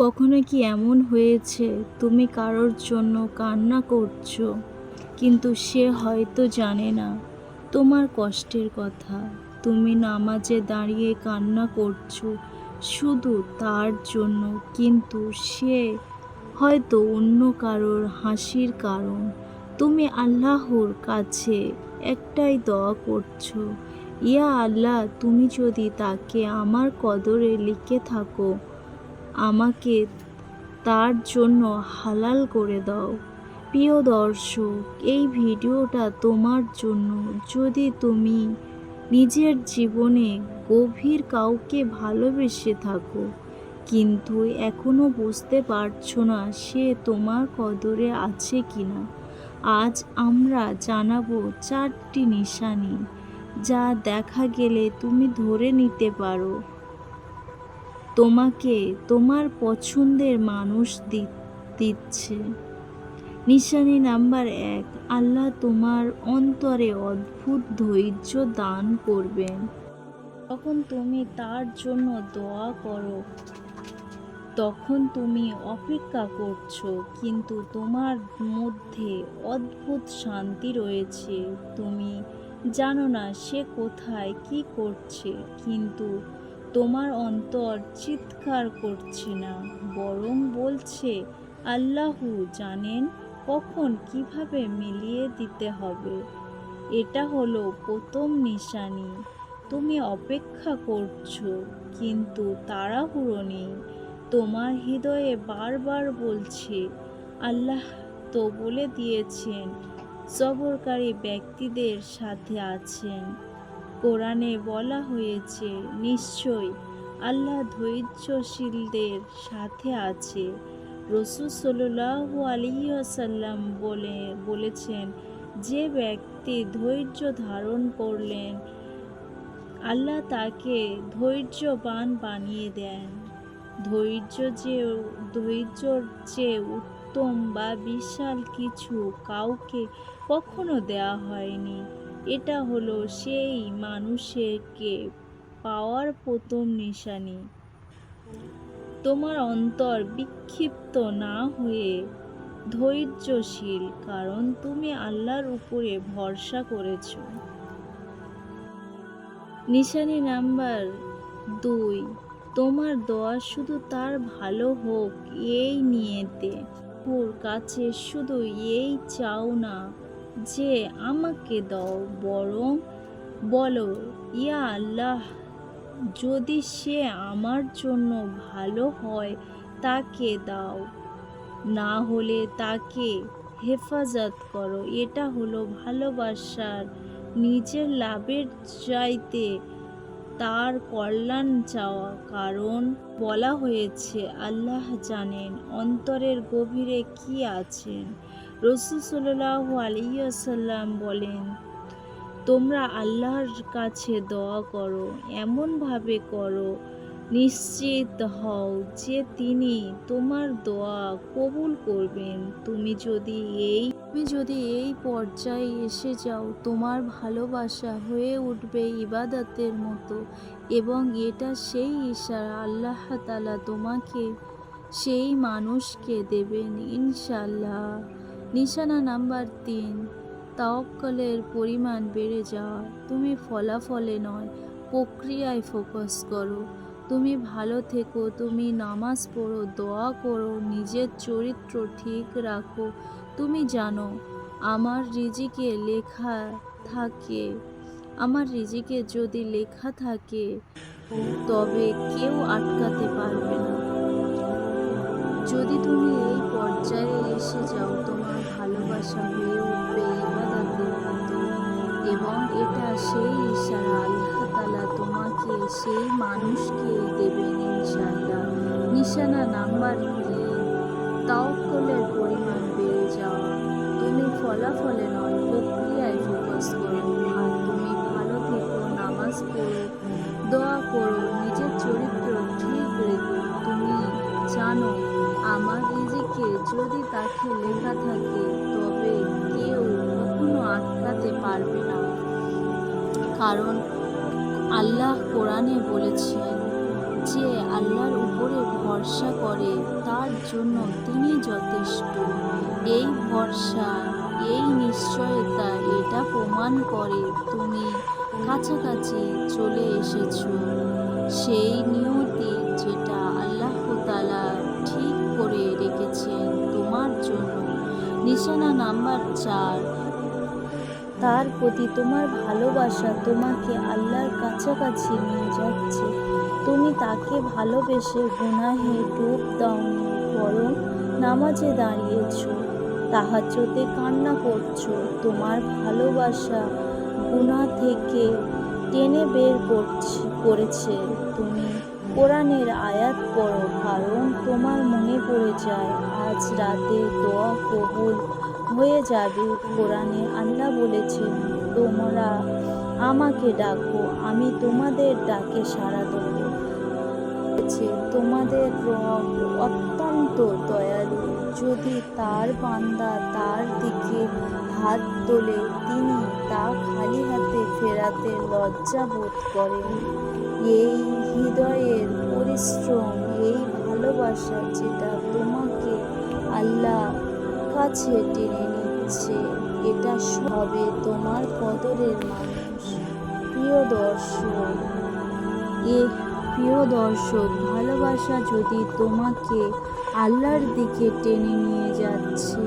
কখনো কি এমন হয়েছে? তুমি কারোর জন্য কান্না করছ, কিন্তু সে হয়তো জানে না। তোমার কষ্টের কথা। তুমি নামাজে দাঁড়িয়ে কান্না করছ শুধু তার জন্য, কিন্তু সে হয়তো অন্য কারোর হাসির কারণ। তুমি আল্লাহর কাছে একটাই দোয়া করছ, ইয়া আল্লাহ, তুমি যদি তাকে আমার কদরে লিখে থাকো আমাকে তার জন্য হালাল করে দাও। প্রিয় দর্শক, এই ভিডিওটা তোমার জন্য। যদি তুমি নিজের জীবনে গভীর কাউকে ভালোবেসে থাকো, কিন্তু এখনও বুঝতে পারছ না সে তোমার কদরে আছে কি না আজ আমরা জানাব চারটি নিশানি, যা দেখা গেলে তুমি ধরে নিতে পারো। তোমাকে তোমার পছন্দের মানুষ দিচ্ছে। নিশানি নাম্বার এক, আল্লাহ তোমার অন্তরে অদ্ভুত ধৈর্য দান করবেন। তখন তুমি তার জন্য দোয়া করো, তখন তুমি অপেক্ষা করছ, কিন্তু তোমার মধ্যে অদ্ভুত শান্তি রয়েছে। তুমি জানো না সে কোথায়, কি করছে, কিন্তু তোমার অন্তর চিৎকার করছে না, বরং বলছে, আল্লাহু জানেন কখন কীভাবে মিলিয়ে দিতে হবে। এটা হলো প্রথম নিশানি। তুমি অপেক্ষা করছ, কিন্তু তাড়াহুড়ো নেই। তোমার হৃদয়ে বারবার বলছে, আল্লাহ তো বলে দিয়েছেন সবরকারী ব্যক্তিদের সাথে আছেন। কোরআনে বলা হয়েছে, নিশ্চয় আল্লাহ ধৈর্যশীলদের সাথে আছে। রসুল সাল্লাহু আলিয়াসাল্লাম বলে, বলেছেন, যে ব্যক্তি ধৈর্য ধারণ করলেন, আল্লাহ তাকে ধৈর্যবান বানিয়ে দেন। ধৈর্য যে ধৈর্যর চেয়ে উত্তম বা বিশাল কিছু কাউকে কখনো দেওয়া হয়নি। এটা হলো সেই মানুষেরকে পাওয়ার প্রথম নিশানি। তোমার অন্তর বিক্ষিপ্ত না হয়ে ধৈর্যশীল, কারণ তুমি আল্লাহর উপরে ভরসা করেছ। নিশানি নাম্বার দুই, তোমার দোয়া শুধু তার ভালো হোক, এই নিয়েতে। ওর কাছে শুধু এই চাও না যে আমাকে দাও, বরং বলো, ইয়া আল্লাহ, যদি সে আমার জন্য ভালো হয়, তাকে দাও। না হলে তাকে হেফাজত করো। এটা হলো ভালোবাসার নিজের লাভের চাইতে তার কল্যাণ চাওয়া। কারণ বলা হয়েছে, আল্লাহ জানেন অন্তরের গভীরে কি আছেন। রসুল সাল্লাহ আলিয়াসাল্লাম বলেন, তোমরা আল্লাহর কাছে দোয়া করো, এমনভাবে করো, নিশ্চিত হও যে তিনি তোমার দোয়া কবুল করবেন। তুমি যদি এই, তুমি যদি এই পর্যায়ে এসে যাও, তোমার ভালোবাসা হয়ে উঠবে ইবাদতের মতো এবং এটা সেই ইশারা আল্লাহ তালা তোমাকে, সেই মানুষকে দেবেন ইনশাল্লাহ নিশানা নাম্বার তিন। তাওয়াক্কলের পরিমাণ বেড়ে যাওয়া। তুমি ফলাফলে নয়, প্রক্রিয়ায় ফোকাস করো। তুমি ভালো থেকো, তুমি নামাজ পড়ো, দোয়া করো, নিজের চরিত্র ঠিক রাখো। তুমি জানো, আমার রিজিকে লেখা থাকে। আমার রিজিকে যদি লেখা থাকে, তবে কেউ আটকাতে পারবে না। যদি তুমি এই পর্যায়ে এসে যাও, তোমার ভালোবাসা হয়ে উঠবে ইবাদতের মতো এবং এটা সেই ইশারা, আল্লাহ তালা তোমাকে সেই মানুষকে দেবেন ইনশাল্লাহ নিশানা নাম্বার তিন তাওকলের পরিমাণ বেড়ে যাওয়া। তুমি ফলাফলে আমার রিজিকে যদি তাকে লেখা থাকে, তবে কেউ কখনো আটকাতে পারবে না। কারণ আল্লাহ কোরআনে বলেছেন যে, আল্লাহর উপরে ভরসা করে, তার জন্য তিনি যথেষ্ট। এই ভরসা, এই নিশ্চয়তা, এটা প্রমাণ করে তুমি কাছাকাছি চলে এসেছ। সেই নিয়তি নিশানা নাম্বার চার। তার প্রতি তোমার ভালোবাসা তোমাকে আল্লাহর কাছাকাছি নিয়ে যাচ্ছে। তুমি তাকে ভালোবেসে গুনাহে ডুব দাওনি বরং নামাজে দাঁড়িয়েছো। তাহাজ্জতে কান্না করছ, তোমার ভালোবাসা গুনাহ থেকে টেনে বের করছে, করেছে। তুমি কোরআনের আয়াত পড়ো, কারণ তোমার মনে পড়ে যায় আজ রাতে দোয়া কবুল হয়ে যাবে কোরআনে আল্লাহ বলেছেন তোমরা আমাকে ডাকো, আমি তোমাদের ডাকে সাড়া দেব। তোমাদের রব অত্যন্ত দয়ালু। যদি তার বান্দা তার দিকে হাত তোলে, তিনি তা খালি হাতে ফেরাতে লজ্জা বোধ করেন এই হৃদয়ের পরিশ্রম ভালোবাসা যেটা তোমাকে আল্লাহ কাছে টেনে নিচ্ছে, এটা সবে তোমার কদরের মানুষ। প্রিয় দর্শক এ প্রিয় দর্শক, ভালোবাসা যদি তোমাকে আল্লাহর দিকে টেনে নিয়ে যাচ্ছে